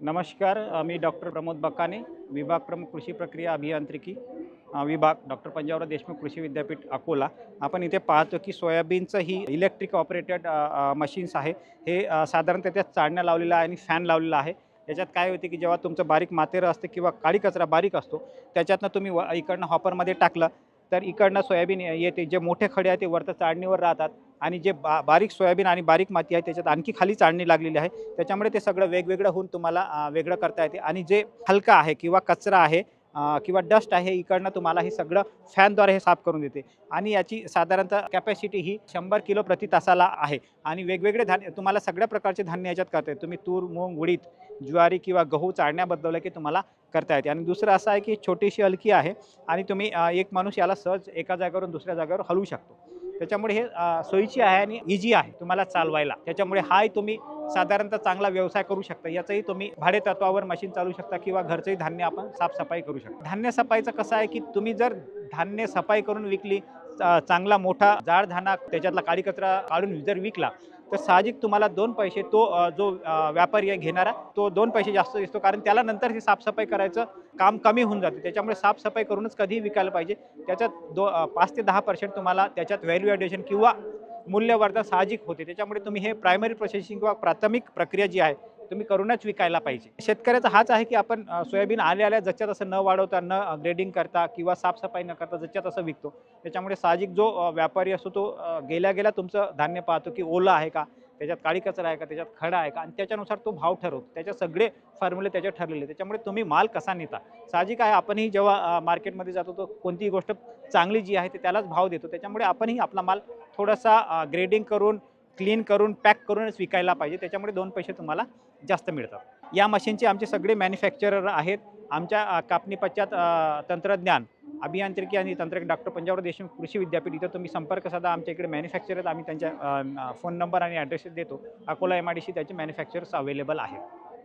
नमस्कार मी डॉक्टर प्रमोद बक्काने विभाग प्रमुख कृषी प्रक्रिया अभियांत्रिकी विभाग डॉक्टर पंजाबराव देशमुख कृषी विद्यापीठ अकोला. आपण इथे पाहतो की सोयाबीनचं ही इलेक्ट्रिक ऑपरेटेड मशीन्स आहे. हे साधारणतः त्यात चाळण्या लावलेलं आहे आणि फॅन लावलेला आहे. त्याच्यात काय होते की जेव्हा तुमचं बारीक मातेरं असते किंवा काळी कचरा बारीक असतो त्याच्यातनं तुम्ही व इकडनं हॉपरमध्ये टाकलं तर इकडनं सोयाबीन येते. जे मोठे खडे आहे ते वरतं चाळणीवर राहतात आणि जे बा बारीक सोयाबीन आणि बारीक माती आहे त्याच्यात आणखी खाली चाळणी लागलेली आहे. त्याच्यामुळे ते सगळं वेगवेगळं होऊन तुम्हाला वेगळं करता येते. आणि जे हलका आहे किंवा कचरा आहे किंवा डस्ट आहे इकडनं तुम्हाला हे सगळं फॅनद्वारे हे साफ करून देते. आणि याची साधारणतः कॅपॅसिटी ही शंभर किलो प्रति तासाला आहे. आणि वेगवेगळे धान्य तुम्हाला सगळ्या प्रकारचे धान्य याच्यात करता येते. तुम्ही तूर मूग उडीद ज्वारी किंवा गहू चाळण्याबद्दल की तुम्हाला करता येते. आणि दुसरं असं आहे की छोटीशी हलकी आहे आणि तुम्ही एक माणूस याला सहज एका जागेवरून दुसऱ्या जागेवर हलवू शकतो. त्याच्यामुळे हे सोयीची आहे आणि इझी आहे तुम्हाला चालवायला. त्याच्यामुळे हाय तुम्ही साधारणतः चांगला व्यवसाय करू शकता. याचंही तुम्ही भाडे तत्वावर मशीन चालू शकता किंवा घरचंही धान्य आपण साफसफाई करू शकता. धान्य सफाईचं कसं आहे की तुम्ही जर धान्य सफाई करून विकली चांगला मोठा जाड धाना त्याच्यातला काळी कचरा काढून जर विकला तर साहजिक तुम्हाला दोन पैसे तो जो व्यापारी आहे घेणारा तो दोन पैसे जास्त दिसतो. कारण त्याला नंतर ही साफसफाई करायचं काम कमी होऊन जाते. त्याच्यामुळे साफसफाई करूनच कधीही विकायला पाहिजे. त्याच्यात दो पाच ते दहा पर्सेंट तुम्हाला त्याच्यात व्हॅल्यू ॲडिशन किंवा मूल्यवर्धा साहजिक होते. त्याच्यामुळे तुम्ही हे प्रायमरी प्रोसेसिंग किंवा प्राथमिक प्रक्रिया जी आहे तुम्ही करूनच विकायला पाहिजे. शेतकऱ्याचा हाच आहे की आपण सोयाबीन आल्या आल्या जच्या तसं न वाढवता न ग्रेडिंग करता किंवा साफसफाई न करता जच्या असं विकतो. त्याच्यामुळे साहजिक जो व्यापारी असतो तो गेल्या गेल्या तुमचं धान्य पाहतो की ओलं आहे का त्याच्यात काळी कचरा आहे का त्याच्यात खडा आहे का आणि त्याच्यानुसार तो भाव ठरवतो. त्याच्या सगळे फॉर्म्युले त्याच्यात ठरलेले त्याच्यामुळे तुम्ही माल कसा नेता? साहजिक आहे आपणही जेव्हा मार्केटमध्ये जातो तो कोणतीही गोष्ट चांगली जी आहे ते त्यालाच भाव देतो. त्याच्यामुळे आपणही आपला माल थोडासा ग्रेडिंग करून क्लीन करून पॅक करूनच विकायला पाहिजे. त्याच्यामुळे दोन पैसे तुम्हाला जास्त मिळतात. या मशीनचे आमचे सगळे मॅन्युफॅक्चरर आहेत. आमच्या कापणी पश्चात तंत्रज्ञान अभियांत्रिकी आणि तंत्रज्ञ डॉक्टर पंजाबराव देशमुख कृषी विद्यापीठ इथं तुम्ही संपर्क साधा. आमच्या इकडे मॅन्युफॅक्चरर आम्ही त्यांच्या फोन नंबर आणि ॲड्रेस देतो. Akola M I D C त्याचे मॅन्युफॅक्चरर्स अवेलेबल आहेत.